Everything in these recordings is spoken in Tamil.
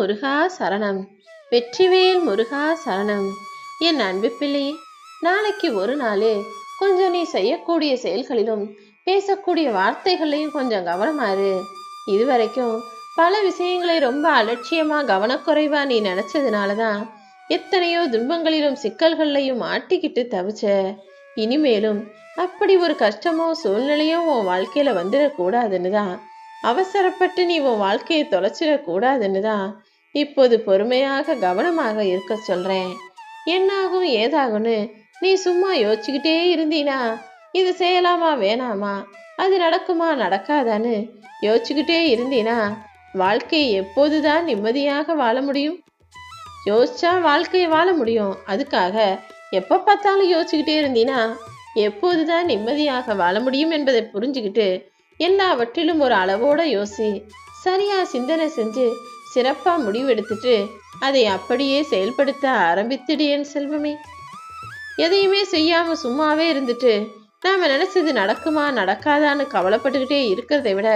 முருகா சரணம். வெற்றிவேல் முருகா சரணம். என் அன்பு பிள்ளையே நாளைக்கு ஒரு நாள் கொஞ்சம் நீ செய்யக்கூடிய செயல்களிலும் பேசக்கூடிய வார்த்தைகளையும் கொஞ்சம் கவனமாறு. இதுவரைக்கும் பல விஷயங்களை ரொம்ப அலட்சியமா கவனக்குறைவா நீ நினைச்சதுனால தான் எத்தனையோ துன்பங்களிலும் சிக்கல்கள்லையும் மாட்டிக்கிட்டு தவிச்ச. இனிமேலும் அப்படி ஒரு கஷ்டமோ சூழ்நிலையோ உன் வாழ்க்கையில வந்துடக்கூடாதுன்னு தான் அவசரப்பட்டு நீ உன் வாழ்க்கையை தொலைச்சிடக்கூடாதுன்னு தான் இப்போது பொறுமையாக கவனமாக இருக்க சொல்றேன். என்னாகும் ஏதாகும்னு நீ சும்மா யோசிச்சுக்கிட்டே இருந்தீனா? இது செய்யலாமா வேணாமா? அது நடக்குமா நடக்காதான்னு யோசிச்சுக்கிட்டே இருந்தீனா வாழ்க்கை எப்போதுதான் நிம்மதியாக வாழ முடியும்? யோசிச்சா வாழ்க்கையை வாழ முடியும். அதுக்காக எப்போ பார்த்தாலும் யோசிச்சுக்கிட்டே இருந்தீனா எப்போதுதான் நிம்மதியாக வாழ முடியும் என்பதை புரிஞ்சுக்கிட்டு எல்லாவற்றிலும் ஒரு அளவோட யோசி சரியா சிந்தனை செஞ்சு சிறப்பா முடிவெடுத்துட்டு அதை அப்படியே செயல்படுத்த ஆரம்பித்துடு என் செல்வமே. எதையுமே செய்யாம சும்மாவே இருந்துட்டு நாம நினைச்சது நடக்குமா நடக்காதான்னு கவலைப்பட்டுக்கிட்டே இருக்கிறதை விட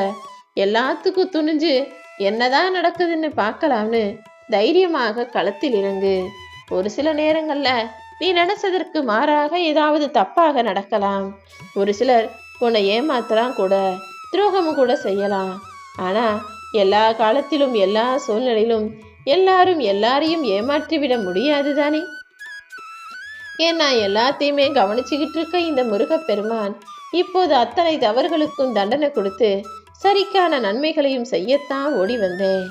எல்லாத்துக்கும் துணிஞ்சு என்னதான் நடக்குதுன்னு பார்க்கலாம்னு தைரியமாக களத்தில் இறங்கு. ஒரு சில நேரங்கள்ல நீ நினைச்சதற்கு மாறாக ஏதாவது தப்பாக நடக்கலாம். ஒரு சிலர் உன்னை ஏமாத்தலாம் கூட துரோகமும் கூட செய்யலாம். ஆனா எல்லா காலத்திலும் எல்லா சூழ்நிலையிலும் எல்லாரும் எல்லாரையும் ஏமாற்றிவிட முடியாது தானே ஏன் நான் எல்லாத்தையுமே கவனிச்சுக்கிட்டு இருக்க இந்த முருகப்பெருமான் இப்போது அத்தனை தவறுகளுக்கும் தண்டனை கொடுத்து சரிக்கான நன்மைகளையும் செய்யத்தான் ஓடி வந்தேன்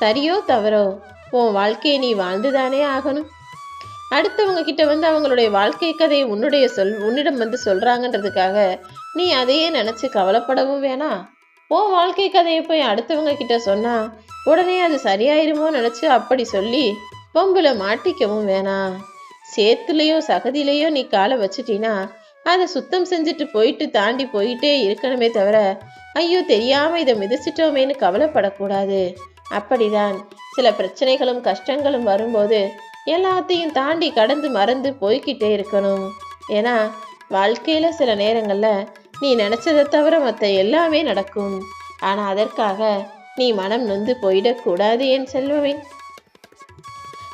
சரியோ தவறோ? உன் வாழ்க்கையை நீ வாழ்ந்துதானே ஆகணும். அடுத்தவங்க கிட்ட வந்து அவங்களுடைய வாழ்க்கை கதையை உன்னுடைய சொல் உன்னிடம் வந்து சொல்றாங்கன்றதுக்காக நீ அதையே நினைச்சு கவலைப்படவும் வேணாம். உன் வாழ்க்கை கதையை போய் அடுத்தவங்க கிட்ட சொன்னா உடனே அது சரியாயிருமோ நினச்சி அப்படி சொல்லி பொம்பளை மாட்டிக்கவும் வேணாம் சேத்துலேயோ சகதியிலையோ நீ காலை வச்சிட்டினா அதை சுத்தம் செஞ்சுட்டு போயிட்டு தாண்டி போயிட்டே இருக்கணுமே தவிர ஐயோ தெரியாம இதை மிதிச்சிட்டோமேன்னு கவலைப்படக்கூடாது. அப்படிதான் சில பிரச்சனைகளும் கஷ்டங்களும் வரும்போது எல்லாத்தையும் தாண்டி கடந்து மறந்து போய்கிட்டே இருக்கணும். ஏன்னா வாழ்க்கையில சில நேரங்கள்ல நீ நினைச்சதை தவிர மற்ற எல்லாமே நடக்கும். ஆனா அதற்காக நீ மனம் நொந்து போயிடக்கூடாது என் செல்வமே.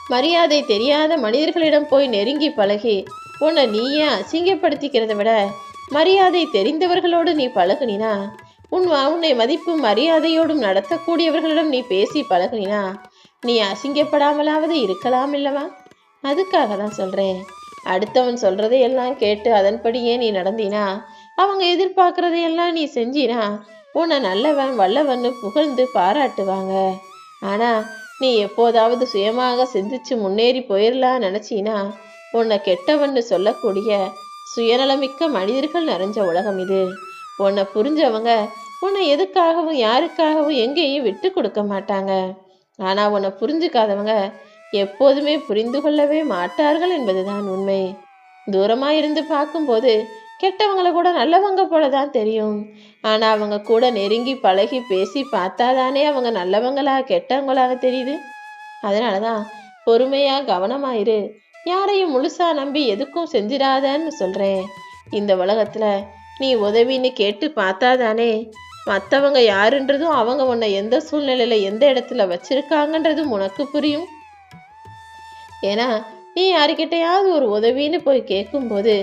மரியாதை தெரியாத மனிதர்களிடம் போய் நெருங்கி பழகி உன்னை நீயே அசிங்கப்படுத்திக்கிறத விட மரியாதை தெரிந்தவர்களோடு நீ பழகுனினா உன் உன்னை மதிப்பும் மரியாதையோடும் நடத்தக்கூடியவர்களிடம் நீ பேசி பழகுனினா நீ அசிங்கப்படாமலாவது இருக்கலாம் இல்லவா? அதுக்காக தான் சொல்றேன். அடுத்தவன் சொல்றதை எல்லாம் கேட்டு அதன்படியே நீ நடந்தினா அவங்க எதிர்பார்க்கறதையெல்லாம் நீ செஞ்சினா உன்னை நல்லவன் வல்லவன்னு புகழ்ந்து பாராட்டுவாங்க. ஆனா நீ எப்போதாவது சுயமாக சிந்திச்சு முன்னேறி போயிடலாம் நினைச்சினா உன்னை கெட்டவன்னு சொல்லக்கூடிய சுயநலமிக்க மனிதர்கள் நிறைஞ்ச உலகம் இது. உன்னை புரிஞ்சவங்க உன்னை எதுக்காகவும் யாருக்காகவும் எங்கேயும் விட்டு கொடுக்க மாட்டாங்க. ஆனா உன்னை புரிஞ்சுக்காதவங்க எப்போதுமே புரிந்து கொள்ளவே மாட்டார்கள் என்பதுதான் உண்மை. தூரமா இருந்து பார்க்கும்போது கெட்டவங்களை கூட நல்லவங்க போல தான் தெரியும். ஆனால் அவங்க கூட நெருங்கி பழகி பேசி பார்த்தாதானே அவங்க நல்லவங்களா கெட்டவங்களாக தெரியுது. அதனாலதான் தான் பொறுமையாக இரு. யாரையும் முழுசா நம்பி எதுக்கும் செஞ்சிடாதன்னு சொல்கிறேன் இந்த உலகத்தில் நீ உதவின்னு கேட்டு பார்த்தாதானே மற்றவங்க யாருன்றதும் அவங்க உன்னை எந்த சூழ்நிலையில் எந்த இடத்துல வச்சிருக்காங்கன்றதும் உனக்கு புரியும். ஏன்னா நீ யாருக்கிட்டையாவது ஒரு உதவின்னு போய் கேட்கும்போது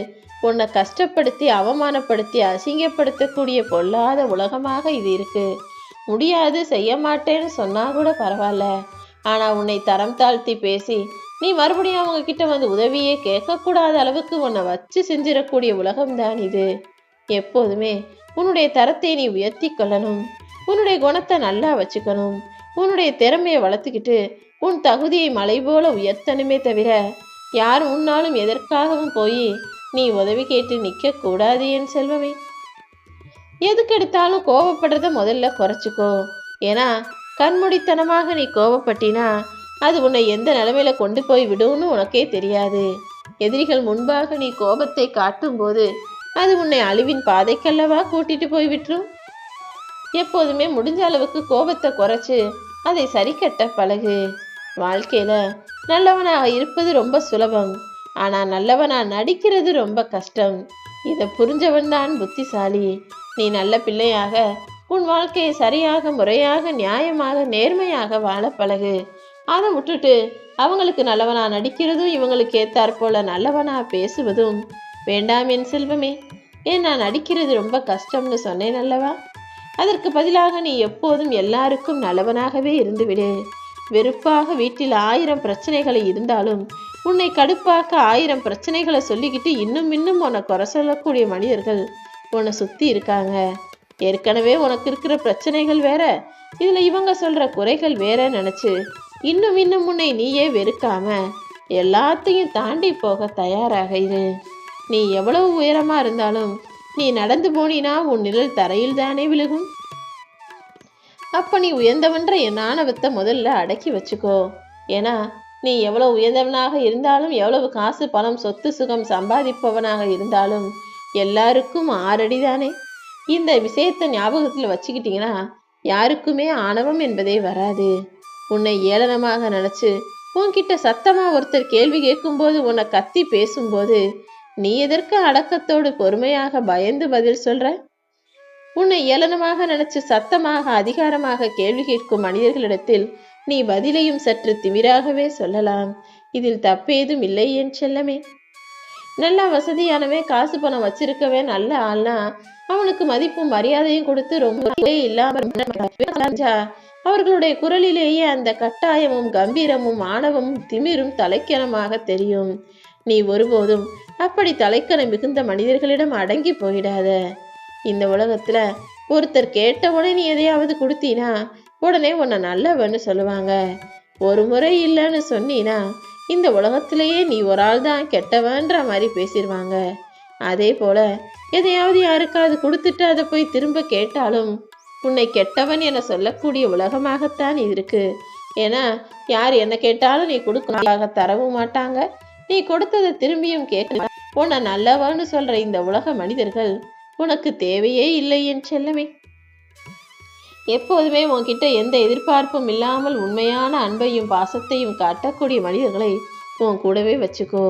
உன்னை கஷ்டப்படுத்தி அவமானப்படுத்தி அசிங்கப்படுத்தக்கூடிய பொல்லாத உலகமாக இது இருக்கு. முடியாது செய்ய மாட்டேன்னு சொன்னா கூட பரவாயில்ல. ஆனா உன்னை தரம் தாழ்த்தி பேசி நீ மறுபடியும் அவங்க கிட்ட வந்து உதவியே கேட்கக்கூடாத அளவுக்கு உன்னை வச்சு செஞ்சிடக்கூடிய உலகம்தான் இது. எப்போதுமே உன்னுடைய தரத்தை நீ உயர்த்தி கொள்ளணும். உன்னுடைய குணத்தை நல்லா வச்சுக்கணும். உன்னுடைய திறமையை வளர்த்துக்கிட்டு உன் தகுதியை மலை போல உயர்த்தணுமே தவிர யார் உன்னாலும் எதற்காகவும் போய் நீ உதவி கேட்டு நிற்கக்கூடாது என் செல்வமே. எதுக்கெடுத்தாலும் கோபப்படுறத முதல்ல குறைச்சிக்கோ. ஏன்னா கண்முடித்தனமாக நீ கோபப்பட்டினா அது உன்னை எந்த நிலைமையில கொண்டு போய் விடும்னு உனக்கே தெரியாது. எதிரிகள் முன்பாக நீ கோபத்தை காட்டும்போது அது உன்னை அழிவின் பாதைக்கல்லவா கூட்டிட்டு போய் விட்டுரும்? எப்போதுமே முடிஞ்ச அளவுக்கு கோபத்தை குறைச்சு அதை சரி கட்ட பழகு. வாழ்க்கையில நல்லவனாக இருப்பது ரொம்ப சுலபம். ஆனால் நல்லவனா நடிக்கிறது ரொம்ப கஷ்டம். இதை புரிஞ்சவன் தான் புத்திசாலி. நீ நல்ல பிள்ளையாக உன் வாழ்க்கையை சரியாக முறையாக நியாயமாக நேர்மையாக வாழ பழகு. அதை விட்டுட்டு அவங்களுக்கு நல்லவனா நடிக்கிறதும் இவங்களுக்கு ஏத்தாற்போல நல்லவனா பேசுவதும் வேண்டாம் என் செல்வமே. ஏன் நான் நடிக்கிறது ரொம்ப கஷ்டம்னு சொன்னேன் அல்லவா? அதற்கு பதிலாக நீ எப்போதும் எல்லாருக்கும் நல்லவனாகவே இருந்துவிடு. வெறுப்பாக வீட்டில் ஆயிரம் பிரச்சனைகளை இருந்தாலும் உன்னை கடுப்பாக்க ஆயிரம் பிரச்சனைகளை சொல்லிக்கிட்டு இன்னும் இன்னும் உன்னை குறை சொல்லக்கூடிய மனிதர்கள் உன்னை சுற்றி இருக்காங்க. ஏற்கனவே உனக்கு இருக்கிற பிரச்சனைகள் வேற. இதில் இவங்க சொல்கிற குறைகள் வேற நினச்சி இன்னும் இன்னும் உன்னை நீயே வெறுக்காம எல்லாத்தையும் தாண்டி போக தயாராக இரு. நீ எவ்வளவு உயரமாக இருந்தாலும் நீ நடந்து போனினா உன் நிழல் தரையில் தானே விழுகும். அப்போ நீ உயர்ந்தவன்ற என் ஆணவத்தை முதல்ல அடக்கி வச்சுக்கோ. ஏன்னா நீ எவ்வளவு உயர்ந்தவனாக இருந்தாலும் எவ்வளவு காசு பணம் சொத்து சுகம் சம்பாதிப்பவனாக இருந்தாலும் எல்லாருக்கும் ஆறடி தானே இந்த விஷயத்தை ஞாபகத்தில் வச்சுக்கிட்டீங்கன்னா யாருக்குமே ஆணவம் என்பதே வராது. உன்னை ஏளனமாக நினச்சி உன்கிட்ட சத்தமாக ஒருத்தர் கேள்வி கேட்கும்போது உன்னை கத்தி பேசும்போது நீ எதற்கு அடக்கத்தோடு பொறுமையாக பயந்து பதில் சொல்கிற உன்னை ஏளனமாக நினைச்சு சத்தமாக அதிகாரமாக கேள்வி கேட்கும் மனிதர்களிடத்தில் நீ பதிலையும் சற்று திமிராகவே சொல்லலாம். இதில் தப்பேதும் இல்லை என் செல்லமே. நல்லா வசதியானவே காசு பணம் வச்சிருக்கவே நல்ல ஆள்னா அவனுக்கு மதிப்பும் மரியாதையும் கொடுத்து ரொம்ப இல்லாம அவர்களுடைய குரலிலேயே அந்த கட்டாயமும் கம்பீரமும் ஆணவமும் திமிரும் தலைக்கணமாக தெரியும். நீ ஒருபோதும் அப்படி தலைக்கணம் மிகுந்த மனிதர்களிடம் அடங்கி போயிடாத. இந்த உலகத்துல ஒருத்தர் கேட்ட உடனே நீ எதையாவது கொடுத்தீனா உடனே உன்னை நல்லவன்னு சொல்லுவாங்க. ஒரு முறை இல்லைன்னு சொன்னீனா இந்த உலகத்திலேயே நீ ஒரு ஆள் தான் கெட்டவன்ற மாதிரி பேசிடுவாங்க அதே போல எதையாவது யாருக்காவது கொடுத்துட்டு அதை போய் திரும்ப கேட்டாலும் உன்னை கெட்டவன் என சொல்லக்கூடிய உலகமாகத்தான் இது இருக்கு. ஏன்னா யார் என்ன கேட்டாலும் நீ கொடுக்க தரவும் மாட்டாங்க. நீ கொடுத்ததை திரும்பியும் கேட்க உன்னை நல்லவன்னு சொல்ற இந்த உலக மனிதர்கள் உனக்கு தேவையே இல்லை என் செல்லமே. எப்போதுமே உன்கிட்ட எந்த எதிர்பார்ப்பும் இல்லாமல் உண்மையான அன்பையும் பாசத்தையும் காட்டக்கூடிய மனிதர்களை உன் கூடவே வச்சுக்கோ.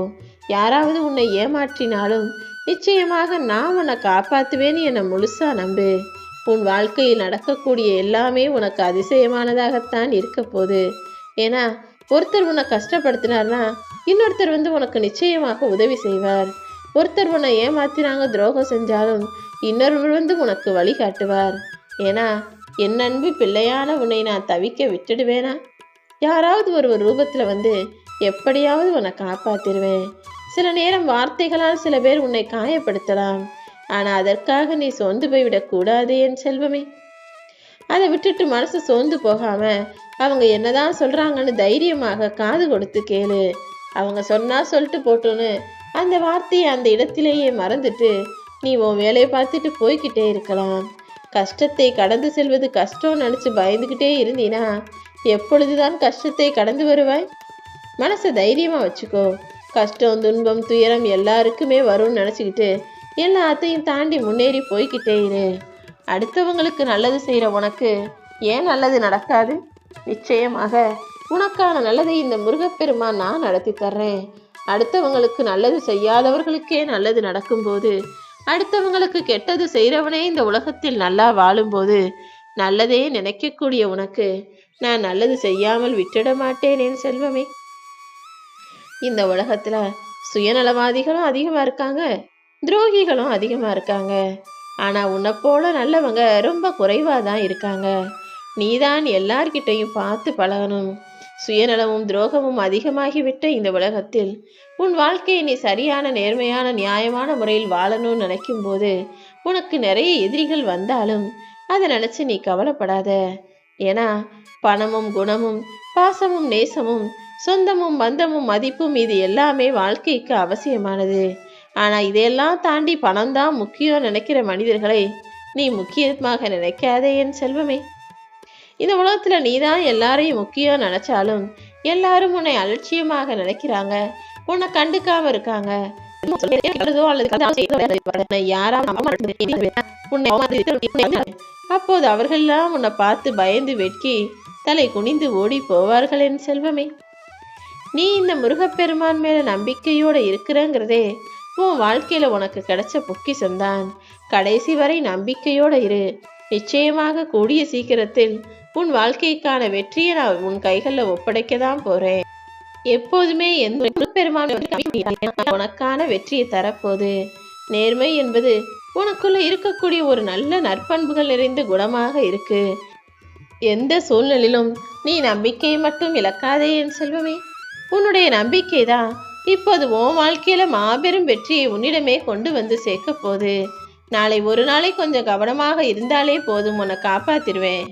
யாராவது உன்னை ஏமாற்றினாலும் நிச்சயமாக நான் உன்னை காப்பாற்றுவேன் என்னை முழுசா நம்பு. உன் வாழ்க்கையில் நடக்கக்கூடிய எல்லாமே உனக்கு அதிசயமானதாகத்தான் இருக்க போகுது. ஏன்னா ஒருத்தர் உன்னை கஷ்டப்படுத்தினார்னா இன்னொருத்தர் வந்து உனக்கு நிச்சயமாக உதவி செய்வார். ஒருத்தர் உன்னை ஏமாத்தினாங்க துரோகம் செஞ்சாலும் இன்னொருவர் வந்து உனக்கு வழிகாட்டுவார் ஏன்னா என் அன்பு பிள்ளையான உன்னை நான் தவிக்க விட்டுடுவேனா? யாராவது ஒரு ஒரு வந்து எப்படியாவது உன்னை காப்பாத்திருவேன் சில நேரம் வார்த்தைகளால் சில பேர் உன்னை காயப்படுத்தலாம். ஆனால் அதற்காக நீ சோர்ந்து போய்விடக்கூடாது என் செல்வமே. அதை விட்டுட்டு மனசு சோர்ந்து போகாம அவங்க என்னதான் சொல்றாங்கன்னு தைரியமாக காது கொடுத்து கேளு. அவங்க சொன்னா சொல்லிட்டு போட்டோன்னு அந்த வார்த்தையை அந்த இடத்திலேயே மறந்துட்டு நீ உன் வேலையை பார்த்துட்டு போய்கிட்டே இருக்கலாம். கஷ்டத்தை கடந்து செல்வது கஷ்டம் நினச்சி பயந்துக்கிட்டே இருந்தீனா எப்பொழுதுதான் கஷ்டத்தை கடந்து வருவாய்? மனசை தைரியமாக வச்சுக்கோ. கஷ்டம் துன்பம் துயரம் எல்லாருக்குமே வரும்னு நினச்சிக்கிட்டு எல்லாத்தையும் தாண்டி முன்னேறி போய்கிட்டே இரு. அடுத்தவங்களுக்கு நல்லது செய்கிற உனக்கு ஏன் நல்லது நடக்காது? நிச்சயமாக உனக்கான நல்லதை இந்த முருகப்பெருமா நான் நடத்தி தர்றேன். அடுத்தவங்களுக்கு நல்லது செய்யாதவர்களுக்கே நல்லது நடக்கும்போது அடுத்தவங்களுக்கு கெட்டது செய்கிறவனே இந்த உலகத்தில் நல்லா வாழும்போது நல்லதே நினைக்கக்கூடிய உனக்கு நான் நல்லது செய்யாமல் விட்டுட மாட்டேனேன் செல்வமே. இந்த உலகத்தில் சுயநலவாதிகளும் அதிகமாக இருக்காங்க துரோகிகளும் அதிகமாக இருக்காங்க. ஆனால் உன்னை போல நல்லவங்க ரொம்ப குறைவாக தான் இருக்காங்க. நீதான் எல்லார்கிட்டையும் பார்த்து பழகணும். சுயநலமும் துரோகமும் அதிகமாகிவிட்ட இந்த உலகத்தில் உன் வாழ்க்கையை நீ சரியான நேர்மையான நியாயமான முறையில் வாழணும்னு நினைக்கும் போது உனக்கு நிறைய எதிரிகள் வந்தாலும் அதை நினைச்சு நீ கவலைப்படாத. ஏன்னா பணமும் குணமும் பாசமும் நேசமும் சொந்தமும் பந்தமும் மதிப்பும் இது எல்லாமே வாழ்க்கைக்கு அவசியமானது. ஆனா இதையெல்லாம் தாண்டி பணம் தான் முக்கியம் நினைக்கிற மனிதர்களை நீ முக்கியமாக நினைக்காதே என் செல்வமே. இந்த உலகத்துல நீதான் எல்லாரையும் முக்கியம் நினைச்சாலும் எல்லாரும் உன்னை அலட்சியமாக நினைக்கிறாங்க. உன்னை கண்டுக்காம இருக்காங்க. உன்னை அப்போது அவர்கள்லாம் உன்னை பார்த்து பயந்து வெட்கி தலை குனிந்து ஓடி போவார்கள் என் செல்வமே. நீ இந்த முருகப்பெருமான் மேல நம்பிக்கையோட இருக்கிறங்கிறதே உன் வாழ்க்கையில உனக்கு கிடைச்ச பொக்கிசம்தான் கடைசி வரை நம்பிக்கையோட இரு. நிச்சயமாக கூடிய சீக்கிரத்தில் உன் வாழ்க்கைக்கான வெற்றியை நான் உன் கைகளில் ஒப்படைக்க தான் போறேன். எப்போதுமே எந்த பெருமான உனக்கான வெற்றியை தரப்போகுது. நேர்மை என்பது உனக்குள்ள இருக்கக்கூடிய ஒரு நல்ல நற்பண்புகள் நிறைந்த குணமாக இருக்கு. எந்த சூழ்நிலையிலும் நீ நம்பிக்கையை மட்டும் இழக்காதே என் செல்வமே. உன்னுடைய நம்பிக்கை தான் இப்போது உன் வாழ்க்கையில மாபெரும் வெற்றியை உன்னிடமே கொண்டு வந்து சேர்க்க போகுது. நாளை ஒரு நாளை கொஞ்சம் கவனமாக இருந்தாலே போதும். உன்னை காப்பாத்திருவேன்